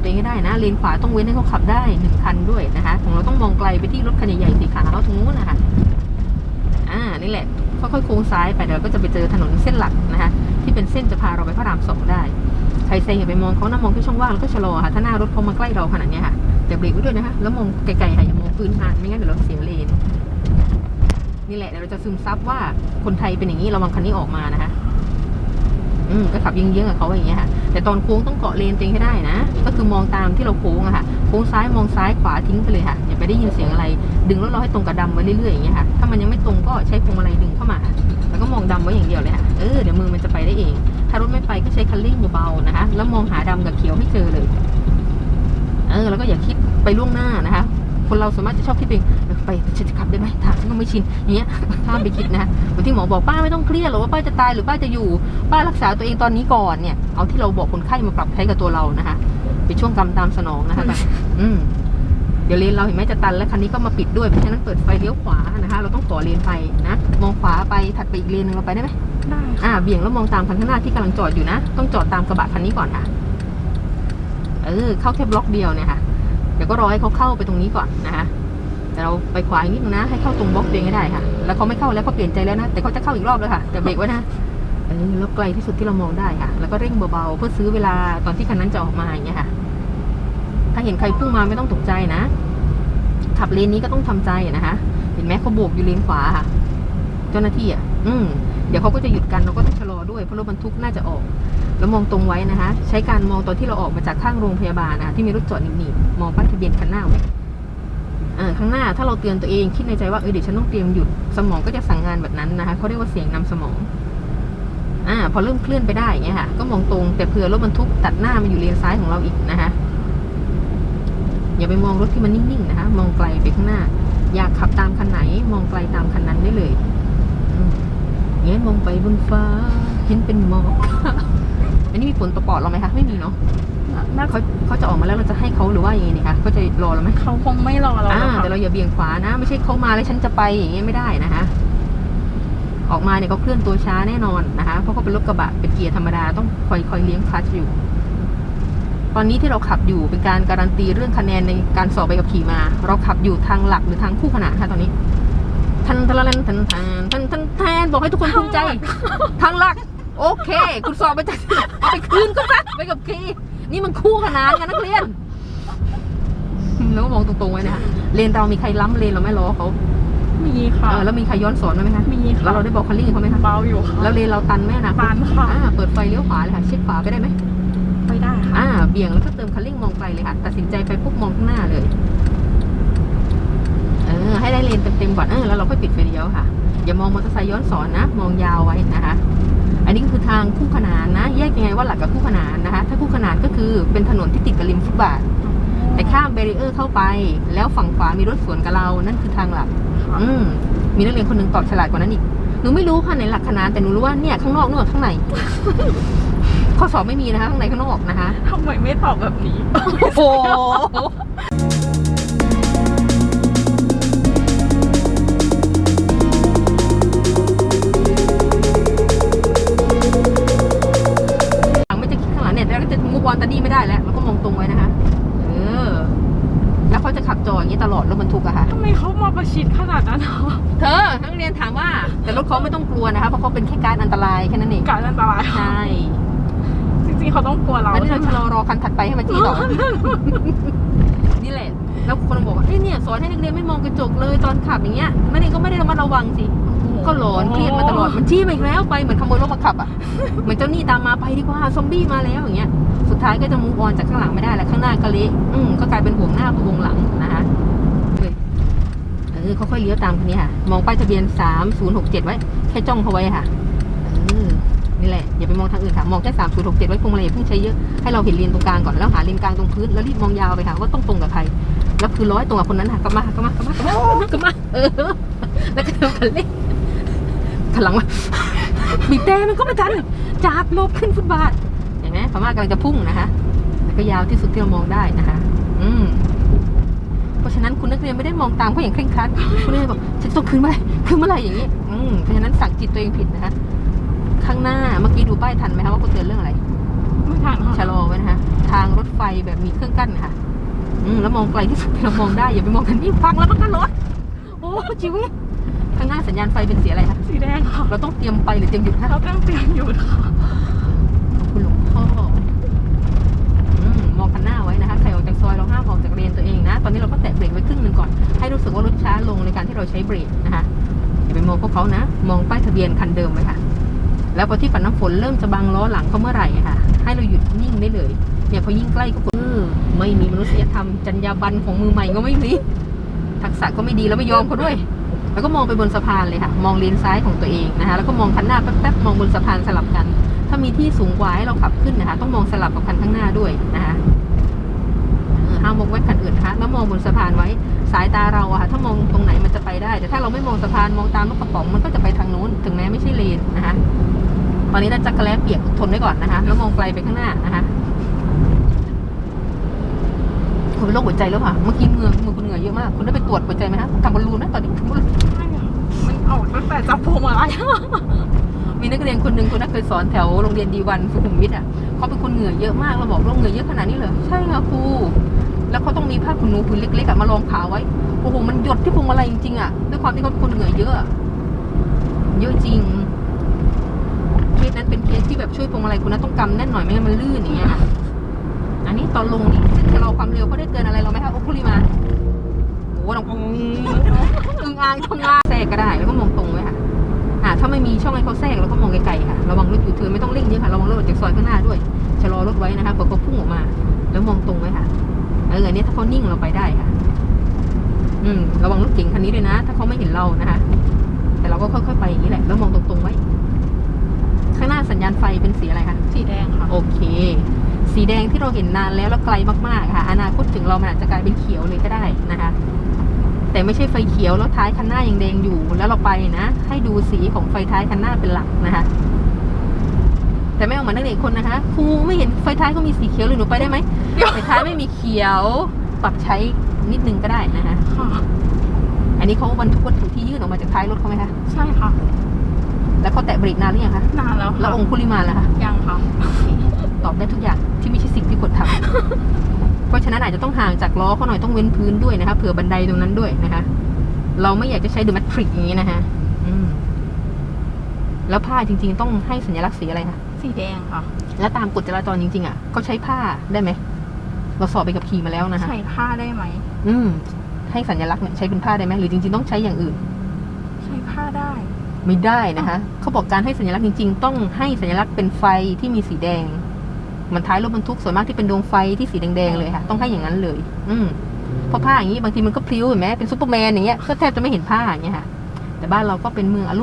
ตัวเองให้ได้นะเลนขวาต้องเว้นให้เขาขับได้หนึ่งคันด้วยนะคะของเราต้องมองไกลไปที่รถคันใหญ่ๆสีขาวตรงนู้นนะคะอ่านี่แหละค่อยๆโค้งซ้ายไปเดี๋ยวเราก็จะไปเจอถนนเส้นหลักนะคะ ที่เป็นเส้นจะพาเราไปพระรามสองได้ใครเซ็งอย่าไปมองเขานะมองที่ช่องว่างแล้วก็ชะลอค่ะถ้าหน้ารถเขามาใกล้เราขนาดนี้ค่ะแต่เบรกไว้ด้วยนะคะ แล้วมองไกลๆค่ะอย่ามองพื้นทางไม่งั้นเดี๋ยวเราเสียเลนนี่แหละเดี๋ยวเราจะซึมซับว่าคนไทยเป็นอย่างนี้ระวังคันนี้ออกมานะคะ อืมก็ขับเยื้องกับเขาอย่างเงี้ยค่ะแต่ตอนโค้งต้องเกาะเลนตัวเองให้ได้นะ ก็คือมองตามที่เราโค้งอะค่ะโค้งซ้ายมองซ้ายขวาทิ้งไปเลยค่ะอย่าไปได้ยินเสียงอะไร ดึงรถเราให้ตรงกับดำไว้เรื่อยๆอย่างเงี้ยค่ะถ้ามันยังไม่ตรงก็ใช้พวงมาลัยดึงเข้ามา แล้วก็มองดำไว้อย่างเดียวเลยค่ะเออเดี๋ยวมือมันจะไปได้เอง ถ้ารถไม่ไปก็ใช้คันเร่งเบาๆนะคะ แล้วมองหาดำกับเขียวให้เจอเลยเออแล้วก็อย่าคิดไปล่วงหน้านะคะ คนเราสามารถจะชอบคิดเอง ไปฉันจะขับได้ไหมถามฉันก็ไม่ชินอย่างเงี้ยห้ามไปคิดนะเหมือนที่หมอบอกป้าไม่ต้องเครียดหรอกว่าป้าจะตายหรือป้าจะอยู่ ป้ารักษาตัวเองตอนนี้ก่อนเนี่ยเอาที่เราบอกคนไข้มาปรับใช้กับตัวเรานะคะเป็นช่วงกรรมตามสนองนะคะแบบอืมเดี๋ยวเลนเราเห็นไหมจะตันแล้วคันนี้ก็มาปิดด้วยเพราะฉะนั้นเปิดไฟเลี้ยวขวานะคะ เราต้องต่อเลนไปนะมองขวาไปถัดไปอีกเลนหนึงเราไปได้ไหมได้อ่าเบี่ยงแล้วมองตามคันข้างหน้าที่กำลังจอดอยู่นะ ต้องจอดตามกระบะคันนี้ก่อนค่ะเออเข้าแค่บล็อกเดียวเนี่ยค่ะเดี๋ยวก็รอให้เขาเข้าไปตรงนี้ก่อนนะคะ แต่เราไปขวาอีกนิดนึงนะ ให้เข้าตรงบล็อกเองให้ได้ค่ะ แล้วเขาไม่เข้าแล้วเขาเปลี่ยนใจแล้วนะ แต่เขาจะเข้าอีกรอบเลยค่ะแต่เบรกไว้นะเออแล้วไกลที่สุดที่เรามองได้ค่ะ แล้วก็เร่งเบาๆเพื่อซื้อเวลาตอนที่คันนั้นจะออกมาอย่างเงี้ยค่ะ ถ้าเห็นใครพุ่งมาไม่ต้องตกใจนะ ขับเลนนี้ก็ต้องทำใจนะคะ เห็นไหมเขาโบกอยู่เลนขวาค่ะ เจ้าหน้าที่อะ อืมเดี๋ยวเขาก็จะหยุดกันเราก็ต้องชะลอด้วยเพราะรถบรรทุกน่าจะออก แล้วมองตรงไว้นะคะ ใช้การมองตอนที่เราออกมาจากข้างโรงพยาบาลนะคะที่มีรถจอดหนีบๆมองป้ายทะเบียนคันหน้าไว้อ่า ข้างหน้าถ้าเราเตือนตัวเองคิดในใจว่าเออเดี๋ยวฉันต้องเตรียมหยุดสมองก็จะสั่งงานแบบนั้นนะคะเขาเรียกว่าเสียงนำสมองอ่าพอเริ่มเคลื่อนไปได้อย่างเงี้ยค่ะ ก็มองตรงแต่เผื่อรถบรรทุกตัดหน้ามาอยู่เลนซ้ายของเราอีกนะคะอย่าไปมองรถที่มันนิ่งๆนะคะ มองไกลไปข้างหน้า อยากขับตามคันไหน มองไกลตามคันนั้นได้เลยอืมแง้มองไปบนฟ้า เห็นเป็นหมอกอันนี้มีผลต่อปอดเราไหมคะ ไม่มีเนาะ น่าเขาเขาจะออกมาแล้วเราจะให้เขาหรือว่ายังไงดีคะเขาจะรอเราไหมเขาคงไม่รอเราอ่าแล้วค่ะแต่เราอย่าเบี่ยงขวานะ ไม่ใช่เขามาแล้วฉันจะไปอย่างเงี้ยไม่ได้นะคะออกมาเนี่ยเขาเคลื่อนตัวช้าแน่นอนนะคะ เพราะเขาเป็นรถกระบะเป็นเกียร์ธรรมดาต้องคอยคอยเลี้ยงคลัตช์อยู่ ตอนนี้ที่เราขับอยู่เป็นการการันตีเรื่องคะแนนในการสอบใบขับขี่มา เราขับอยู่ทางหลักหรือทางคู่ขนานคะตอนนี้ทันทันทันทันทันทันทันแทนบอกให้ทุกคนภูมิใจ ทางหลัก โอเค คุณสอบไปจากเอาไปคืนก็ซะไปกับขี่ นี่มันคู่ขนานกันนักเรียนแล้วก็มองตรงๆไว้นะคะเลนเรามีใครล้ำเลนเราไม่ล้อเขามีค่ะเออแล้วมีใครย้อนสอนไหมคะมีแล้ค่ะวเราได้บอกคันลิ่งเขาไหมคะเบาอยู่ค่ะแล้วเลนเราตันไหมนะตันค่ะอ่าเปิดไฟเลี้ยวขวาเลยค่ะ เช็คขวาไปได้ไหมไปได้ค่ะอ่าเบี่ยงแล้วก็เติมคันเร่งมองไกลเลยค่ะตัดสินใจไปปุ๊บมองข้างหน้าเลยเออให้ได้เลนเต็มๆก่อนเออแล้วเราค่อยปิดไฟเลี้ยวค่ะอย่ามองมอเตอร์ไซค์ย้อนสอนนะ มองยาวไว้นะคะ อันนี้ก็คือทางคู่ขนานนะ แยกยังไงว่าหลักกับคู่ขนานนะคะ ถ้าคู่ขนานก็คือเป็นถนนที่ติดกับริมฟุตบาท แต่ข้ามเบรีเออร์เข้าไป แล้วฝั่งขวามีรถสวนกับเรา นั่นคือทางหลักค่ะอืมมีนักเรียนคนหนึ่งตอบฉลาดกว่านั้นอีก หนูไม่รู้ค่ะในหลักคณะแต่หนูรู้ว่าเนี่ยข้างนอกนู่นข้างใน ข้อสอบไม่มีนะคะข้างในข้างนอกนะคะทำไมไม่ตอบแบบนี้ โอ้ บรรทุกอะค่ะ ทำไมเขามาประชิดขนาดนั้นคะเธอนักเรียนถามว่า แต่รถเขาไม่ต้องกลัวนะคะเพราะเขาเป็นแค่การอันตรายแค่นั้นเองการอันตรายใช่จริงๆเขาต้องกลัวเราอันนี้เราชะลอรอคันถัดไปให้มาจี้ต่อนี่แหละ แล้วคนบอกว่าเอ้ยเนี่ยสอนให้นักเรียนไม่มองกระจกเลยตอนขับอย่างเงี้ยนักเรียนก็ไม่ได้ระมัดระวังสิก็หลอนเครียดมาตลอดมันจี้มาอีกแล้วไปเหมือนขโมยรถมาขับอะเหมือนเจ้าหนี้ตามมาไปดีกว่าซอมบี้มาแล้วอย่างเงี้ยสุดท้ายก็จะมูฟออนจากข้างหลังไม่ได้แล้วข้างหน้าก็เละอืมก็กลายเป็นห่วงหน้าพะวงหลังนะคะเลย เออค่อยๆเลี้ยวตามคันนี้ค่ะ มองป้ายทะเบียนสามศูนย์หกเจ็ดไว้ แค่จ้องเขาไว้ค่ะเออนี่แหละ อย่าไปมองทางอื่นค่ะ มองแค่สามศูนย์หกเจ็ดไว้พวงมาลัยอย่าเพิ่งใช้เยอะ ให้เราเห็นเลนตรงกลางก่อน แล้วหาเลนกลางตรงพื้น แล้วรีบมองยาวไปค่ะ ว่าต้องตรงกับใคร แล้วคือร้อยตรงกับคนนั้นค่ะกลับมากลับมากลับมากลับมากลับมา เออ แล้วก็เดินคันเร่งขันหลังมาบีบแต่มันก็ไม่ทัน จากลบขึ้นฟุตบาท เห็นไหมพม่ากำลังจะพุ่งนะคะ แล้วก็ยาวที่สุดที่เรามองได้นะคะ อืม ราะฉะนั้นคุณนักเรียนไม่ได้มองตามเขาอย่างเคร่งครัดคุณนักเรียนบอกฉันต้องคืนเมื่อไหร่คืนเมื่อไหร่อย่างนี้อืมเพราะฉะนั้นสั่งจิตตัวเองผิดนะคะข้างหน้าเมื่อกี้ดูป้ายทันไหมคะว่าเขาเตือนเรื่องอะไรไม่ทันค่ะชะลอไว้นะคะทางรถไฟแบบมีเครื่องกั้นค่ะ อืมแล้วมองไกลที่สุดที่เรามองได้อย่าไปมองกันนี่ฟังแล้วมันก็รถโอ้จิ๋วข้างหน้าสัญญาณไฟเป็นสีอะไรคะสีแดงค่ะเราต้องเตรียมไปหรือเตรียมหยุดคะเราต้องเตรียมหยุดค่ะะเบรกไว้ครึ่งหนึ่งก่อน ให้รู้สึกว่ารถช้าลงในการที่เราใช้เบรกนะคะอย่าไปมองพวกเขานะ มองป้ายทะเบียนคันเดิมไว้ค่ะ แล้วพอที่ฝันน้ำฝนเริ่มจะบังล้อหลังเขาเมื่อไหร่ค่ะ ให้เราหยุดนิ่งได้เลยเนี่ยพอยิ่งใกล้ก็กดเออไม่มีมนุษยธรรมจรรยาบรรณของมือใหม่ก็ไม่มีทักษะก็ไม่ดีแล้วไม่ยอมเขาด้วย แล้วก็มองไปบนสะพานเลยค่ะ มองเลนซ้ายของตัวเองนะคะ แล้วก็มองคันหน้าแป๊บๆมองบนสะพานสลับกัน ถ้ามีที่สูงกว่าให้เราขับขึ้นนะคะ ต้องมองสลับกับคันข้างหน้าด้วยนะคะ เออห้ามมองไว้คันอื่นนะคะแล้วมองบนสะพานไว้ สายตาเราอะค่ะถ้ามองตรงไหนมันจะไปได้ แต่ถ้าเราไม่มองสะพานมองตามลูกกระป๋องมันก็จะไปทางนู้น ถึงแม้ไม่ใช่เลนนะคะตอนนี้นะจักรแล้เปียกทนไว้ก่อนนะคะแล้วมองไกลไปข้างหน้านะคะคุณเป็นโรคหัวใจหรือเปล่าเมื่อกี้มือมือคุณเหงื่อเยอะมาก คุณได้ไปตรวจหัวใจไหมคะทำบอลลูนไหมตอนนี้ทำบอลลูนไม่อะมันออกตั้งแต่จับพวงมาลัยมีนักเรียนคนหนึ่งคุณน่าเคยสอนแถวโรงเรียนดีวันสุขุมวิทอะเขาเป็นคนเหงื่อเยอะมากเราบอกเราเหงื่อเยอะขนาดนี้เลยใช่ค่ะครู แล้วเขาต้องมีผ้าขนหนูผืนเล็กๆอะมารองขาไว้โอ้โหมันหยดที่พวงมาลัยจริงๆอะด้วยความที่เขาเป็นคนเหงื่อเยอะเยอะจริงเคสนั้นเป็นเคสที่แบบช่วยพวงมาลัยคุณนะต้องกำแน่นหน่อยไม่งั้นมันลื่นอย่างเงี้ยอันนี้ตอนลงนี่เส้นชะลอความเร็วเขาได้เตือนอะไรเราไหมคะโอ้คุริมาโอ้ต้องอึงอ่างทำงานแทรกก็ได้แล้วก็มองตรงไว้ค่ะอ่าถ้าไม่มีช่องให้เขาแทรกเราก็มองไกลๆค่ะระวังรถอยู่เธอไม่ต้องเร่งเยอะค่ะระวังรถจากซอยข้างหน้าด้วยชะลอรถไว้นะคะพอเขาพุ่งออกมา แล้วมองตรงไว้ค่ะ เอออันนี้ถ้าเขานิ่งเราไปได้ค่ะ อืม ระวังรถเก๋งคันนี้ด้วยนะ ถ้าเขาไม่เห็นเรานะคะ แต่เราก็ค่อยๆไปอย่างนี้แหละ แล้วมองตรงๆไว้ ข้างหน้าสัญญาณไฟเป็นสีอะไรคะ สีแดงค่ะ โอเค สีแดงที่เราเห็นนานแล้วแล้วไกลมากๆ ค่ะ อนาคตถึงเรามันอาจจะกลายเป็นเขียวเลยก็ได้นะคะ แต่ไม่ใช่ไฟเขียวแล้วท้ายคันหน้ายังแดงอยู่ แล้วเราไปนะ ให้ดูสีของไฟท้ายคันหน้าเป็นหลักนะคะ แต่ไม่เอาเหมือนนักเรียนคนนะคะครูไม่เห็นไฟท้ายเขามีสีเขียวเลยหนูไปได้ไหมไฟท้ายไม่มีเขียวปรับใช้นิดนึงก็ได้นะคะค่ะอันนี้เขาบรรทุกวัตถุที่ยื่นออกมาจากท้ายรถเขาไหมคะใช่ค่ะ แล้วเขาแตะเบรกนานหรือยังคะนานแล้วแล้ค่ะวองคุลิมานล่ะคะยังค่ะตอบได้ทุกอย่างที่ไม่ใช่สิ่งที่ควรทำเพราะฉะนั้นอาจจะต้องห่างจากล้อเขาหน่อยต้องเว้นพื้นด้วยนะคะเผื่อบันไดตรงนั้นด้วยนะคะ เราไม่อยากจะใช้เดอะแมทริกอย่างนี้นะคะอืมแล้วผ้าจริง ๆ ต้องให้สัญลักษณ์สีอะไรคะ สีแดงค่ะ แล้วตามกฎจราจรจริงๆอะเขาใช้ผ้าได้ไหม เราสอบไปกับขี่มาแล้วนะคะใส่ผ้าได้ไหม อืม ให้สัญลักษณ์เนี่ยใช้เป็นผ้าได้ไหมหรือจริง ๆ ต้องใช้อย่างอื่นใส่ผ้าได้ ไม่ได้นะคะเขาบอกการให้สัญลักษณ์จริง ๆ ต้องให้สัญลักษณ์เป็นไฟที่มีสีแดงมันท้ายรถบรรทุกส่วนมากที่เป็นดวงไฟที่สีแดงๆเลยค่ะ ต้องให้อย่างนั้นเลย อืมเพราะผ้าอย่างนี้บางทีมันก็พลิ้วเห็นไหมเป็นซูเปอร์แมนอย่างเงี้ยก็แทบจะไม่เห็นผ้าอย่างเงี้ยค่ะ แต่บ้านเราก็เป็นเมืองอารมณ์